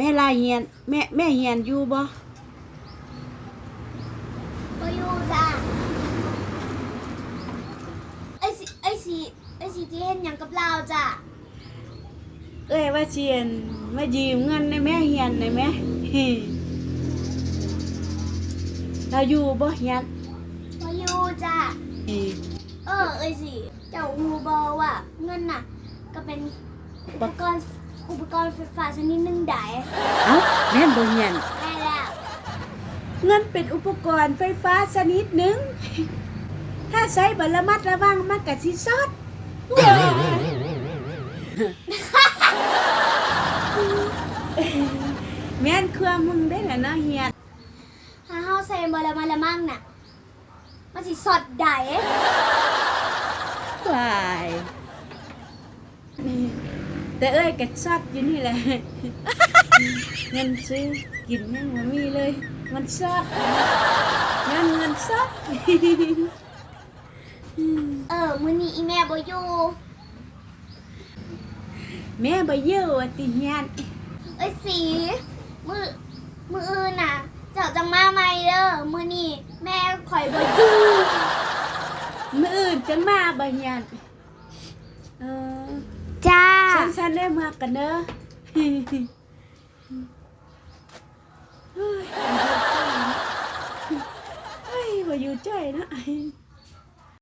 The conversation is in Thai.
แม่ลาเฮียน แม่แม่เฮียนอยู่บ่บ่อยู่จ้ะไอ้สิไอ้สิไอ้สิที่เห็นหยังกับเราจ้ะเอ้ยว่าเชียนมายืมเงินในแม่เฮียนได้ไหมเราอยู่บ่เฮียนบ่อยู่จ้ะเออเอ้ยสิเจ้าฮูบอว่าเงินน่ะ ก็เป็นอุปกรณ์ อุปกรณ์ไฟฟ้าชนิดหนึ่งได้เอ้าแม่นบ่เฮียน แม่แล้ว เงินเป็นอุปกรณ์ไฟฟ้าชนิดหนึ่ง ถ้าใช้บระมัดระวังมันก็สิซอดว้ายแม่นเครื่องมึงได้แหละเนาะเฮียนถ้าเฮาใส่บ่ละมาละมั่งน่ะ มันสิสอดได้วาย แต่เอ้ยก็ซอดอยู่นี่แหละเงินซื้อกินยังบ่มีเลย มันซอดเงินเงินซอดเออมื้อนี้อีแม่บ่อยู่แม่บ่เยอะว่าติเฮียนเอ้ยสีมื้อมื้ออื่นน่ะ เจ้าจังมาใหม่เด้อมื้อนี้แม่ข่อยบ่อยู่มื้ออื่นจังมาบ่เฮียนเออจ้า ฉันฉันได้มากันเด้อเฮ้ยบ่อยู่ใจนะ